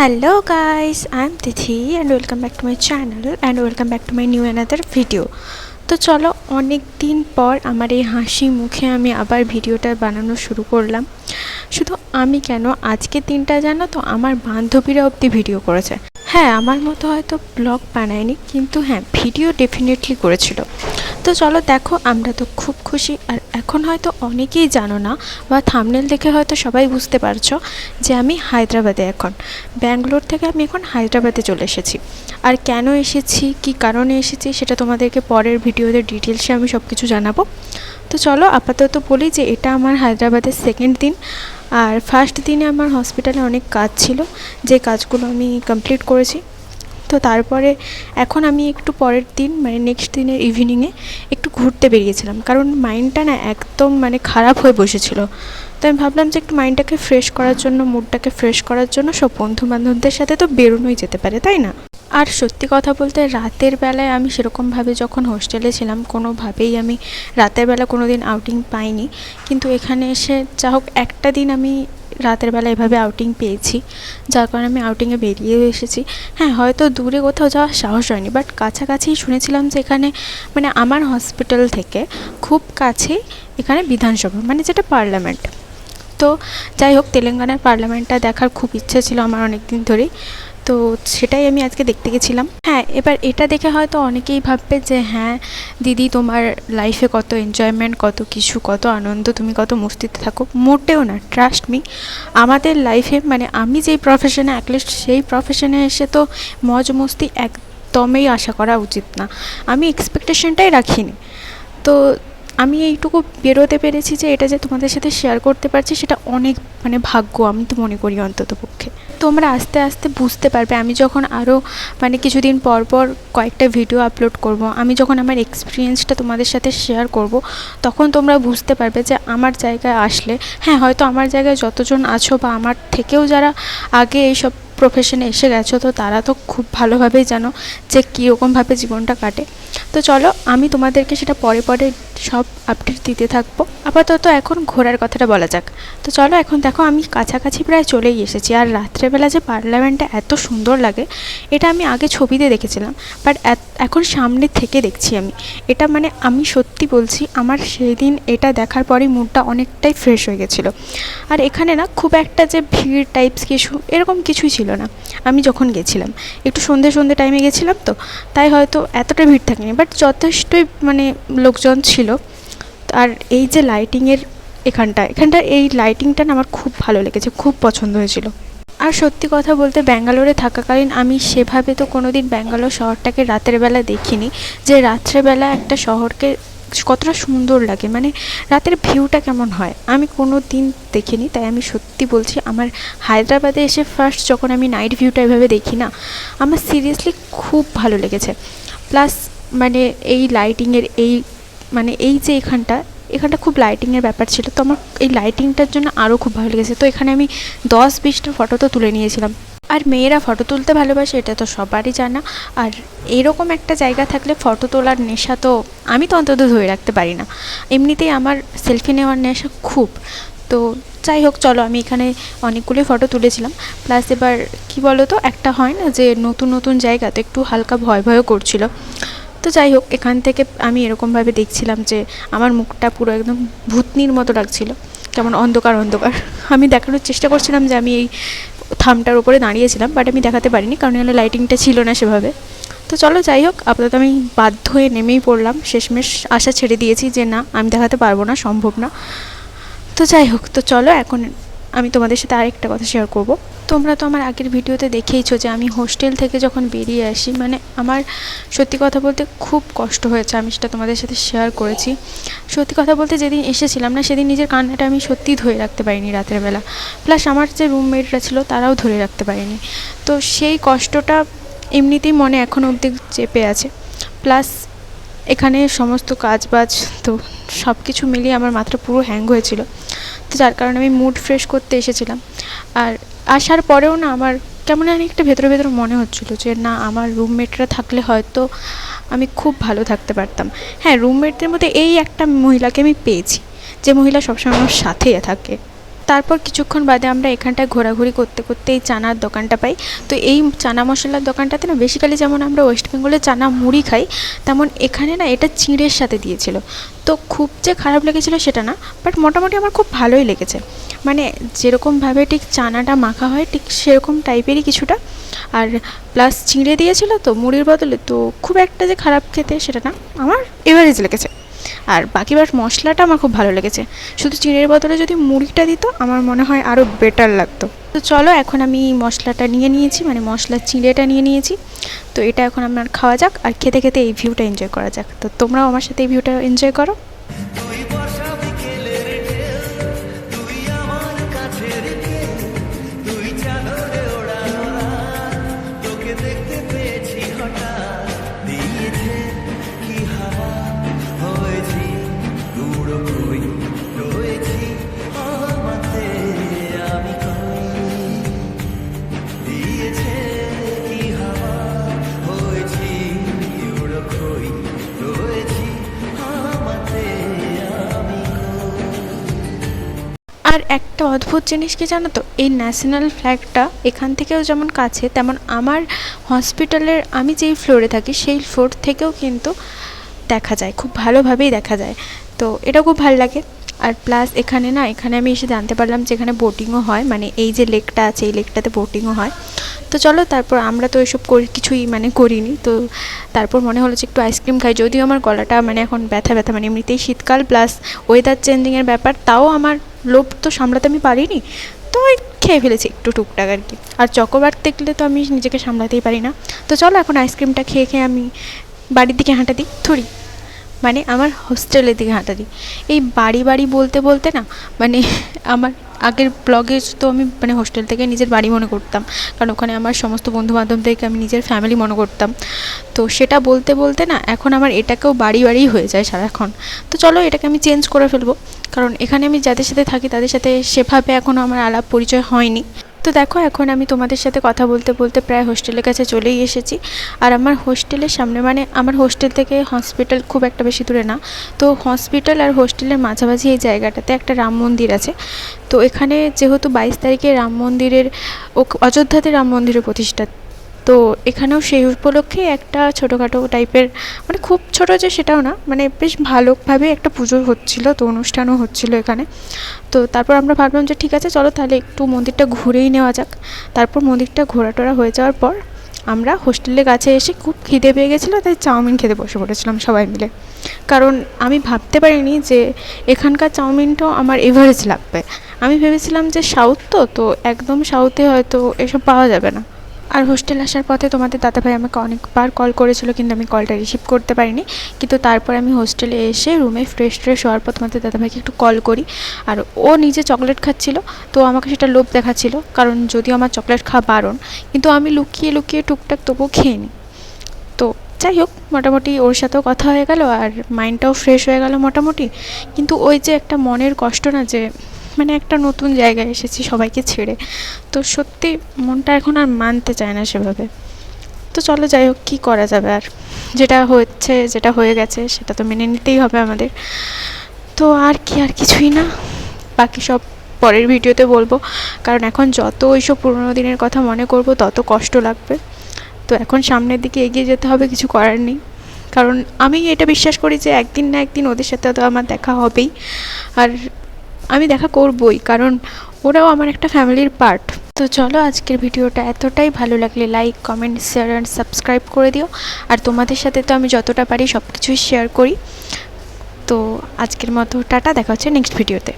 Hello guys, I'm Tithi and welcome back to my channel and welcome back to my new another video. তো চলো অনেক দিন পর আমার এই হাসি মুখে আমি আবার ভিডিওটা বানানো শুরু করলাম। শুধু আমি কেন? আজকের দিনটা জানো তো আমার বান্ধবীরা অবধি ভিডিও করেছে। হ্যাঁ আমার মতো হয়তো ব্লগ বানায়নি কিন্তু হ্যাঁ ভিডিও ডেফিনেটলি করেছিল। তো চলো দেখো, আমরা তো খুব খুশি। আর এখন হয়তো অনেকেই জানো না, বা থামনেল দেখে হয়তো সবাই বুঝতে পারছ যে আমি হায়দ্রাবাদে এখন। ব্যাঙ্গালোর থেকে আমি এখন হায়দ্রাবাদে চলে এসেছি। আর কেন এসেছি, কি কারণে এসেছি, সেটা তোমাদেরকে পরের ভিডিওতে ডিটেলসে আমি সব কিছু জানাব। তো চলো, আপাতত বলি যে এটা আমার হায়দ্রাবাদের সেকেন্ড দিন। আর ফার্স্ট দিনে আমার হসপিটালে অনেক কাজ ছিল। যে কাজগুলো আমি কমপ্লিট করেছি তো তারপরে এখন আমি একটু পরের দিন মানে নেক্সট দিনের ইভিনিংয়ে একটু ঘুরতে বেরিয়েছিলাম। কারণ মাইন্ডটা না একদম মানে খারাপ হয়ে বসেছিল। তো আমি ভাবলাম যে একটু মাইন্ডটাকে ফ্রেশ করার জন্য মুডটাকে ফ্রেশ করার জন্য সব বন্ধু বান্ধবদের সাথে তো বেরোনোই যেতে পারে, তাই না? আর সত্যি কথা বলতে রাতের বেলায় আমি সেরকমভাবে যখন হোস্টেলে ছিলাম, কোনোভাবেই আমি রাতের বেলা কোনো দিন আউটিং পাইনি। কিন্তু এখানে এসে যা হোক, একটা দিন আমি রাতের বেলা এভাবে আউটিং পেয়েছি। যার কারণে আমি আউটিংয়ে বেরিয়ে এসেছি। হ্যাঁ হয়তো দূরে কোথাও যাওয়ার সাহস হয়নি বাট কাছাকাছি শুনেছিলাম যে এখানে মানে আমার হসপিটাল থেকে খুব কাছে এখানে বিধানসভা মানে যেটা পার্লামেন্ট তো যাই হোক, তেলেঙ্গানার পার্লামেন্টটা দেখার খুব ইচ্ছে ছিল আমার অনেক দিন ধরেই। তো সেটাই আমি আজকে দেখতে গেছিলাম। হ্যাঁ এবার এটা দেখে হয়তো অনেকেই ভাববে যে হ্যাঁ দিদি তোমার লাইফে কত এনজয়মেন্ট কত কিছু, কত আনন্দ, তুমি কত মস্তিতে থাকো। মোটেও না ট্রাস্ট মি আমাদের লাইফে মানে আমি যেই প্রফেশনে অ্যাটলিস্ট সেই প্রফেশনে এসে তো মজ মস্তি একদমই আশা করা উচিত না। আমি এক্সপেকটেশনটাই রাখিনি। তো আমি এইটুকু বেরোতে পেরেছি যে এটা যে তোমাদের সাথে শেয়ার করতে পারছি, সেটা অনেক মানে ভাগ্য, আমি তো মনে করি অন্তত পক্ষে। তোমরা আস্তে আস্তে বুঝতে পারবে, আমি যখন আরও মানে কিছুদিন পর পর কয়েকটা ভিডিও আপলোড করব, আমি যখন আমার এক্সপিরিয়েন্সটা তোমাদের সাথে শেয়ার করব, তখন তোমরা বুঝতে পারবে যে আমার জায়গায় আসলে হ্যাঁ হয়তো আমার জায়গায় যতজন আছো বা আমার থেকেও যারা আগে এইসব প্রফেশনে এসে গেছো, তো তারা তো খুব ভালোভাবেই জানো যে কীরকমভাবে জীবনটা কাটে। তো চলো, আমি তোমাদেরকে সেটা পরে পরে সব আপডেট দিতে থাকব। আপাতত এখন ঘোরার কথাটা বলা যাক। তো চলো, এখন দেখো, আমি কাছাকাছি প্রায় চলেই এসেছি। আর রাত্রেবেলা যে পার্লামেন্টটা এত সুন্দর লাগে, এটা আমি আগে ছবিতে দেখেছিলাম। বাট এখন সামনে থেকে দেখছি আমি। এটা মানে আমি সত্যি বলছি, আমার সেদিন এটা দেখার পরেই মুডটা অনেকটাই ফ্রেশ হয়ে গেছিল। আর এখানে না খুব একটা যে ভিড় টাইপস কিছু এরকম কিছুই ছিল না। আমি যখন গেছিলাম, একটু সন্ধে সন্ধে টাইমে গেছিলাম তো, তাই হয়তো এতটা ভিড় থাকেনি বাট যথেষ্টই মানে লোকজন ছিল। আর এই যে লাইটিংয়ের এখানটা এখানটা এই লাইটিংটা না আমার খুব ভালো লেগেছে, খুব পছন্দ হয়েছিল। আর সত্যি কথা বলতে ব্যাঙ্গালোরে থাকাকালীন আমি সেভাবে তো কোনো দিন ব্যাঙ্গালোর শহরটাকে রাতের বেলা দেখিনি, যে রাত্রেবেলা একটা শহরকে কতটা সুন্দর লাগে মানে রাতের ভিউটা কেমন হয়, আমি কোনো দিন দেখিনি, তাই আমি সত্যি বলছি আমার হায়দ্রাবাদে এসে ফার্স্ট যখন আমি নাইট ভিউটা এভাবে দেখি না, আমার সিরিয়াসলি খুব ভালো লেগেছে। প্লাস মানে এই লাইটিংয়ের এই মানে এই যে এখানটা এখানটা খুব লাইটিংয়ের ব্যাপার ছিল, তো আমার এই লাইটিংটার জন্য আরও খুব ভালো লেগেছে। তো এখানে আমি দশ বিশটা ফটো তো তুলে নিয়েছিলাম। আর মেয়েরা ফটো তুলতে ভালোবাসে, এটা তো সবারই জানা। আর এরকম একটা জায়গা থাকলে ফটো তোলার নেশা তো আমি তো অন্তত ধরে রাখতে পারি না। এমনিতেই আমার সেলফি নেওয়ার নেশা খুব। তো যাই হোক, চলো আমি এখানে অনেকগুলোই ফটো তুলেছিলাম। প্লাস এবার কি বলো তো একটা হয় না যে নতুন নতুন জায়গাতে একটু হালকা ভয় ভয়ও করছিল। তো যাই হোক, এখান থেকে আমি এরকমভাবে দেখছিলাম যে আমার মুখটা পুরো একদম ভূতনির মতো লাগছিল। কেমন অন্ধকার অন্ধকার। আমি দেখানোর চেষ্টা করছিলাম যে আমি এই থামটার উপরে দাঁড়িয়েছিলাম বাট আমি দেখাতে পারিনি কারণ এখানে লাইটিংটা ছিল না সেভাবে। তো চলো যাই হোক, আপাতত আমি বাধ্য হয়ে নেমেই পড়লাম। শেষমেশ আশা ছেড়ে দিয়েছি যে না, আমি দেখাতে পারব না, সম্ভব না। তো যাই হোক, তো চলো এখন আমি তোমাদের সাথে আরেকটা কথা শেয়ার করব। তোমরা তো আমার আগের ভিডিওতে দেখেইছো যে আমি হোস্টেল থেকে যখন বেরিয়ে আসি মানে আমার সত্যি কথা বলতে খুব কষ্ট হয়েছে। আমি সেটা তোমাদের সাথে শেয়ার করেছি। সত্যি কথা বলতে যেদিন এসেছিলাম না, সেদিন নিজের কান্নাটা আমি সত্যিই ধরে রাখতে পারিনি রাতের বেলা। প্লাস আমার যে রুমমেটরা ছিল, তারাও ধরে রাখতে পারিনি। তো সেই কষ্টটা এমনিতেই মনে এখনও অবধি চেপে আছে। প্লাস এখানে সমস্ত কাজ বাজ তো সব কিছু মিলিয়ে আমার মাথাটা পুরো হ্যাং হয়েছিল। তো যার কারণে আমি মুড ফ্রেশ করতে এসেছিলাম। আর আসার পরেও না আমার কেমন জানি একটা ভেতরে ভেতরে মনে হচ্ছিল যে না, আমার রুমমেটরা থাকলে হয়তো আমি খুব ভালো থাকতে পারতাম। হ্যাঁ রুমমেটদের মধ্যে এই একটা মহিলাকে আমি পেয়েছি, যে মহিলা সবসময় আমার সাথেই থাকে। তারপর কিছুক্ষণ বাদে আমরা এখানটায় ঘোরাঘুরি করতে করতে এই চানার দোকানটা পাই। তো এই চানা মশলার দোকানটাতে না বেসিক্যালি যেমন আমরা ওয়েস্ট বেঙ্গলে চানা মুড়ি খাই, তেমন এখানে না এটা চিঁড়ের সাথে দিয়েছিল। তো খুব যে খারাপ লেগেছিলো সেটা না বাট মোটামুটি আমার খুব ভালোই লেগেছে। মানে যেরকমভাবে ঠিক চানাটা মাখা হয়, ঠিক সেরকম টাইপেরই কিছুটা। আর প্লাস চিঁড়ে দিয়েছিল তো মুড়ির বদলে তো খুব একটা যে খারাপ খেতে সেটা না, আমার এভারেজ লেগেছে। আর বাকি বার মশলাটা আমার খুব ভালো লেগেছে। শুধু চিনির বদলে যদি মুড়িটা দিত, আমার মনে হয় আরও বেটার লাগতো। তো চলো, এখন আমি মশলাটা নিয়ে নিয়েছি মানে মশলার চিঁড়েটা নিয়ে নিয়েছি। তো এটা এখন আমার খাওয়া যাক, আর খেতে খেতে এই ভিউটা এনজয় করা যাক। তো তোমরাও আমার সাথে এই ভিউটা এনজয় করো। অদ্ভুত জিনিস কি জানো তো? এই ন্যাশনাল ফ্ল্যাগটা এখান থেকেও যেমন কাছে, তেমন আমার হসপিটালের আমি যেই ফ্লোরে থাকি, সেই ফ্লোর থেকেও কিন্তু দেখা যায়, খুব ভালোভাবেই দেখা যায়। তো এটা খুব ভালো লাগে। আর প্লাস এখানে না, এখানে আমি এসে জানতে পারলাম যে এখানে বোটিংও হয় মানে এই যে লেকটা আছে, এই লেকটাতে বোটিংও হয়। তো চলো তারপর আমরা তো এসব করি, কিছুই মানে করিনি। তো তারপর মনে হলো যে একটু আইসক্রিম খাই, যদিও আমার গলাটা মানে এখন ব্যথা ব্যথা মানে এমনিতেই শীতকাল প্লাস ওয়েদার চেঞ্জিংয়ের ব্যাপার, তাও আমার লোভ তো সামলাতে আমি পারিনি, তো ওই খেয়ে ফেলেছি একটু টুকটাক আর কি। আর চকোবার দেখলে তো আমি নিজেকে সামলাতেই পারি না। তো চলো এখন আইসক্রিমটা খেয়ে খেয়ে আমি বাড়ির দিকে হাঁটা দিই থুড়ি মানে আমার হোস্টেলের দিকে হাঁটা দিই। এই বাড়ি বাড়ি বলতে বলতে না মানে আমার আগের ব্লগে তো আমি মানে হোস্টেল থেকে নিজের বাড়ি মনে করতাম। কারণ ওখানে আমার সমস্ত বন্ধু বান্ধবদেরকে আমি নিজের ফ্যামিলি মনে করতাম। তো সেটা বলতে বলতে না, এখন আমার এটাকেও বাড়ি বাড়ি হয়ে যায় সারাক্ষণ। তো চলো এটাকে আমি চেঞ্জ করে ফেলব। কারণ এখানে আমি যাদের সাথে থাকি তাদের সাথে সেভাবে এখনও আমার আলাপ পরিচয় হয়নি। তো দেখো, এখন আমি তোমাদের সাথে কথা বলতে বলতে প্রায় হোস্টেলের কাছে চলেই এসেছি। আর আমার হোস্টেলের সামনে মানে আমার হোস্টেল থেকে হসপিটাল খুব একটা বেশি দূরে না। তো হসপিটাল আর হোস্টেলের মাঝামাঝি এই জায়গাটাতে একটা রাম মন্দির আছে। তো এখানে যেহেতু বাইশ তারিখে রাম মন্দিরের অযোধ্যাতে রাম মন্দিরের প্রতিষ্ঠা তো এখানেও সেই উপলক্ষে একটা ছোটোখাটো টাইপের মানে খুব ছোটো যে সেটাও না মানে বেশ ভালোভাবে একটা পুজো হচ্ছিল, তো অনুষ্ঠানও হচ্ছিল এখানে। তো তারপর আমরা ভাবলাম যে ঠিক আছে, চলো তাহলে একটু মন্দিরটা ঘুরেই নেওয়া যাক। তারপর মন্দিরটা ঘোরাটোরা হয়ে যাওয়ার পর আমরা হোস্টেলের কাছে এসে খুব খিদে পেয়ে গেছিল, তাই চাউমিন খেতে বসে পড়েছিলাম সবাই মিলে। কারণ আমি ভাবতে পারিনি যে এখানকার চাউমিনটাও আমার এভারেজ লাগবে। আমি ভেবেছিলাম যে সাউথ তো তো একদম সাউথে হয়তো এসব পাওয়া যাবে না। আর হোস্টেল আসার পথে তোমাদের দাদাভাই আমাকে অনেকবার কল করেছিল, কিন্তু আমি কলটা রিসিভ করতে পারিনি। কিন্তু তারপর আমি হোস্টেলে এসে রুমে ফ্রেশ ট্রেশ হওয়ার পর তোমাদের দাদাভাইকে একটু কল করি। আর ও নিজে চকলেট খাচ্ছিল, তো আমাকে সেটা লোভ দেখাচ্ছিল, কারণ যদিও আমার চকলেট খাওয়া বারণ, কিন্তু আমি লুকিয়ে লুকিয়ে টুকটাক তবুও খেয়ে নিই তো যাই হোক, মোটামুটি ওর সাথেও কথা হয়ে গেল, আর মাইন্ডটাও ফ্রেশ হয়ে গেল মোটামুটি। কিন্তু ওই যে একটা মনের কষ্ট না যে মানে একটা নতুন জায়গায় এসেছি সবাইকে ছেড়ে। তো সত্যি মনটা এখন আর মানতে চায় না সেভাবে। তো চলো যাই হোক, কী করা যাবে আর? যেটা হচ্ছে, যেটা হয়ে গেছে, সেটা তো মেনে নিতেই হবে আমাদের। তো আর কি, আর কিছুই না। বাকি সব পরের ভিডিওতে বলব। কারণ এখন যত ওইসব পুরোনো দিনের কথা মনে করব, তত কষ্ট লাগবে। তো এখন সামনের দিকে এগিয়ে যেতে হবে, কিছু করার নেই। কারণ আমি এটা বিশ্বাস করি যে একদিন না একদিন ওদের সাথে তো আমার দেখা হবেই। আর আমি দেখা করবই, কারণ ওরাও আমার একটা ফ্যামিলির পার্ট তো চলো আজকের ভিডিওটা এতটাই ভালো লাগলে like comment share and subscribe করে দিও। আর তোমাদের সাথে তো আমি যতটা পারি সব কিছুই শেয়ার করি। তো আজকের মতো টাটা, দেখা হচ্ছে নেক্সট ভিডিওতে